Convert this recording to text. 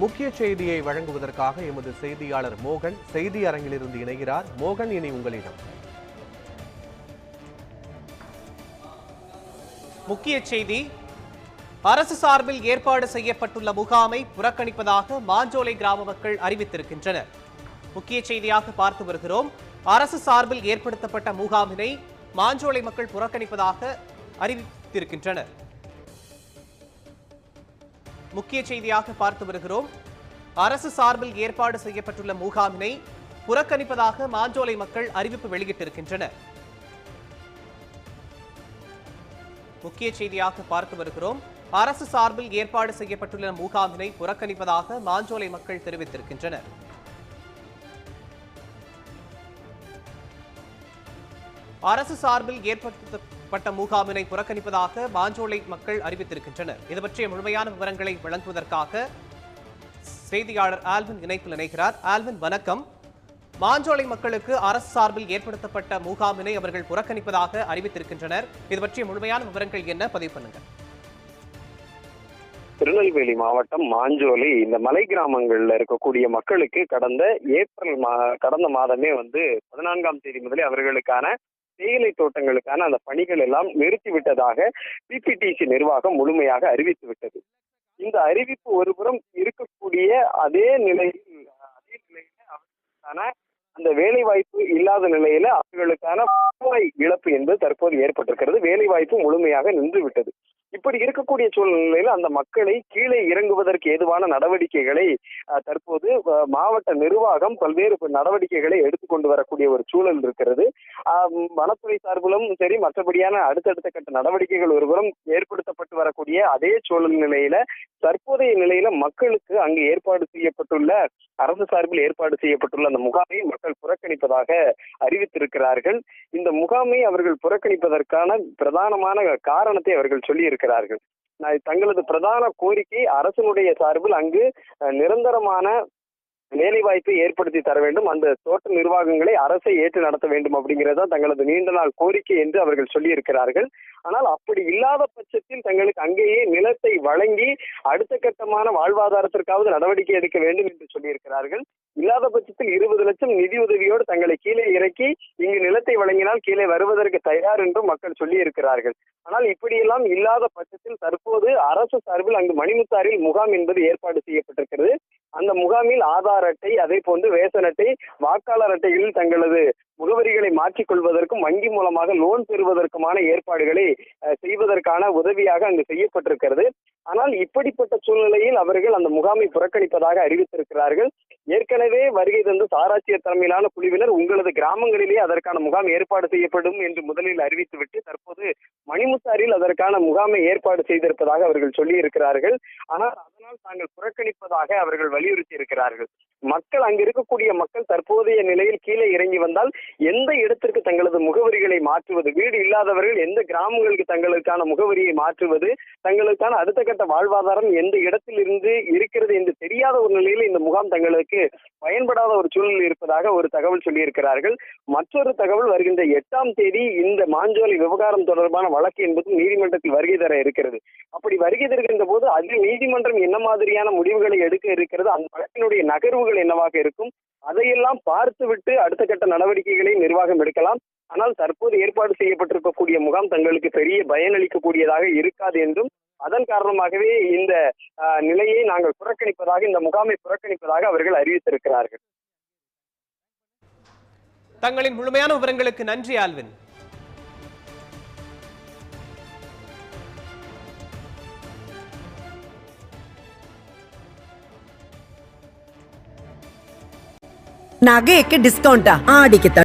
முக்கிய செய்தியை வழங்குவதற்காக எமது செய்தியாளர் மோகன் செய்தி அரங்கிலிருந்து இணைகிறார். மோகன் இனி உங்களிடம். முக்கிய செய்தி. அரசு சார்பில் ஏற்பாடு செய்யப்பட்டுள்ள முகாமை புறக்கணிப்பதாக மாஞ்சோலை கிராம மக்கள் அறிவித்திருக்கின்றனர். முக்கிய செய்தியாக பார்த்து வருகிறோம். அரசு சார்பில் ஏற்படுத்தப்பட்ட முகாமினை மாஞ்சோலை மக்கள் புறக்கணிப்பதாக அறிவித்திருக்கின்றனர். முக்கிய செய்தியாக பார்த்து வருகிறோம். அரசு சார்பில் ஏற்பாடு செய்யப்பட்டுள்ள முகாமினை புறக்கணிப்பதாக மாஞ்சோலை மக்கள் அறிவிப்பு வெளியிட்டிருக்கின்றனர். முக்கிய செய்தியாக பார்த்து வருகிறோம். அரசு சார்பில் ஏற்பாடு செய்யப்பட்டுள்ள முகாமினை புறக்கணிப்பதாக மாஞ்சோலை மக்கள் தெரிவித்திருக்கின்றனர். அரசு சார்பில் ஏற்படுத்த பட்ட முகாமினை புறக்கணிப்பதாக பாஞ்சோலை மக்கள் அறிவித்திருக்கின்றனர். இது பற்றிய முழுமையான விவரங்களை வழங்குவதற்காக செய்தியாளர் ஆல்வின் இணைப்பில் இணைகிறார். ஆல்வின் வணக்கம். மாஞ்சோலை மக்களுக்கு அரசு சார்பில் ஏற்படுத்தப்பட்ட முகாமினை அவர்கள் புறக்கணிப்பதாக அறிவித்திருக்கின்றனர். இது பற்றிய முழுமையான விவரங்கள் என்ன? பதிவு பண்ணுங்க திருநெல்வேலி மாவட்டம் மாஞ்சோலை இந்த மலை கிராமங்கள்ல இருக்கக்கூடிய மக்களுக்கு கடந்த ஏப்ரல் மா கடந்த மாதமே வந்து பதினான்காம் தேதி முதலே அவர்களுக்கான தேயிலை தோட்டங்களுக்கான அந்த பணிகள் எல்லாம் நிறுத்திவிட்டதாக பிபிடிசி நிர்வாகம் முழுமையாக அறிவித்து விட்டது. இந்த அறிவிப்பு ஒருபுறம் இருக்கக்கூடிய அதே நிலையில் அதே நிலையில அவர்களுக்கான அந்த வேலை வாய்ப்பு இல்லாத நிலையில அவர்களுக்கான இழப்பு என்பது தற்போது ஏற்பட்டிருக்கிறது. வேலை வாய்ப்பு முழுமையாக நின்று விட்டது. இப்படி இருக்கக்கூடிய சூழ்நிலையில் அந்த மக்களை கீழே இறங்குவதற்கு ஏதுவான நடவடிக்கைகளை தற்போது மாவட்ட நிர்வாகம் பல்வேறு நடவடிக்கைகளை எடுத்துக்கொண்டு வரக்கூடிய ஒரு சூழல் இருக்கிறது. வனத்துறை சார்பிலும் சரி மற்றபடியான அடுத்தடுத்த கட்ட நடவடிக்கைகள் ஒருபுறம் ஏற்படுத்தப்பட்டு வரக்கூடிய அதே சூழல் நிலையில தற்போதைய நிலையில மக்களுக்கு அங்கு ஏற்பாடு செய்யப்பட்டுள்ள அரசு சார்பில் ஏற்பாடு செய்யப்பட்டுள்ள அந்த முகாமை மக்கள் புறக்கணிப்பதாக அறிவித்திருக்கிறார்கள். இந்த முகாமை அவர்கள் புறக்கணிப்பதற்கான பிரதானமான காரணத்தை அவர்கள் சொல்லியிருக்கிறார் வருகிறார்கள் தங்களது பிரதான கோரிக்கை அரசனுடைய சார்பில் அங்கு நிரந்தரமான வேலை வாய்ப்பை ஏற்படுத்தி தர வேண்டும். அந்த தோட்ட நிர்வாகங்களை அரசை ஏற்று நடத்த வேண்டும் அப்படிங்கிறது தான் தங்களது நீண்ட நாள் கோரிக்கை என்று அவர்கள் சொல்லியிருக்கிறார்கள். ஆனால் அப்படி இல்லாத பட்சத்தில் தங்களுக்கு அங்கேயே நிலத்தை வழங்கி அடுத்த கட்டமான வாழ்வாதாரத்திற்காவது நடவடிக்கை எடுக்க வேண்டும் என்று சொல்லியிருக்கிறார்கள். இல்லாத பட்சத்தில் இருபது லட்சம் நிதி உதவியோடு தங்களை கீழே இறக்கி இங்கு நிலத்தை வழங்கினால் கீழே வருவதற்கு தயார் என்றும் மக்கள் சொல்லி இருக்கிறார்கள் ஆனால் இப்படியெல்லாம் இல்லாத பட்சத்தில் தற்போது அரசு சார்பில் அங்கு மணிமுத்தாரில் முகாம் என்பது ஏற்பாடு செய்யப்பட்டிருக்கிறது. அந்த முகாமில் ஆதார் அட்டை அதே போன்று ரேஷன் அட்டை வாக்காளர் அட்டைகளில் தங்களது முகவரிகளை மாற்றிக் கொள்வதற்கும் வங்கி மூலமாக லோன் பெறுவதற்குமான ஏற்பாடுகளை அஹ், செய்வதற்கான உதவியாக அங்கு செய்யப்பட்டிருக்கிறது. ஆனால் இப்படிப்பட்ட சூழ்நிலையில் அவர்கள் அந்த முகாமை புறக்கணிப்பதாக அறிவித்திருக்கிறார்கள். ஏற்கனவே வருகை தந்து சாராட்சியர் தலைமையிலான குழுவினர் உங்களது கிராமங்களிலே அதற்கான முகாம் ஏற்பாடு செய்யப்படும் என்று முதலில் அறிவித்துவிட்டு தற்போது மணிமுத்தாரில் அதற்கான முகாமை ஏற்பாடு செய்திருப்பதாக அவர்கள் சொல்லி இருக்கிறார்கள் ஆனால் அதனால் தாங்கள் புறக்கணிப்பதாக அவர்கள் வலியுறுத்தி இருக்கிறார்கள் மக்கள் அங்கு இருக்கக்கூடிய மக்கள் தற்போதைய நிலையில் கீழே இறங்கி வந்தால் எந்த இடத்திற்கு தங்களது முகவரிகளை மாற்றுவது? வீடு இல்லாதவர்கள் எந்த கிராமங்களுக்கு தங்களுக்கான முகவரியை மாற்றுவது? தங்களுக்கான அடுத்த கட்ட வாழ்வாதாரம் எந்த இடத்தில் இருந்து இருக்கிறது என்று தெரியாத ஒரு நிலையில் இந்த முகாம் தங்களுக்கு பயன்படாத ஒரு சூழல் இருப்பதாக ஒரு தகவல் சொல்லியிருக்கிறார்கள். மற்றொரு தகவல் வருகின்ற எட்டாம் தேதி இந்த மாஞ்சோலை விவகாரம் தொடர்பான வழக்கு என்பதும் நீதிமன்றத்தில் வருகை தர இருக்கிறது. அப்படி வருகை தருகின்ற போது அதில் நீதிமன்றம் என்ன என்ன மாதிரியான முடிவுகளை எடுக்க இருக்கிறது அந்த வழக்கினுடைய நகர்வுகள் என்னவாக இருக்கும் அதையெல்லாம் பார்த்துவிட்டு அடுத்த கட்ட நடவடிக்கைகளை நிர்வாகம் எடுக்கலாம். ஆனால் தற்போது ஏற்பாடு செய்யப்பட்டிருக்கக்கூடிய முகாம் தங்களுக்கு பெரிய பயனளிக்கக்கூடியதாக இருக்காது என்றும் அதன் காரணமாகவே இந்த நிலையை நாங்கள் புறக்கணிப்பதாக இந்த முகாமை புறக்கணிப்பதாக அவர்கள் அறிவித்திருக்கிறார்கள். தங்களின் முழுமையான விவரங்களுக்கு நன்றி ஆல்வின். ನಾಗೇಕೆ ಏಕೆ ಡಿಸ್ಕೌಂಟಾ ಆಡಿಕೆ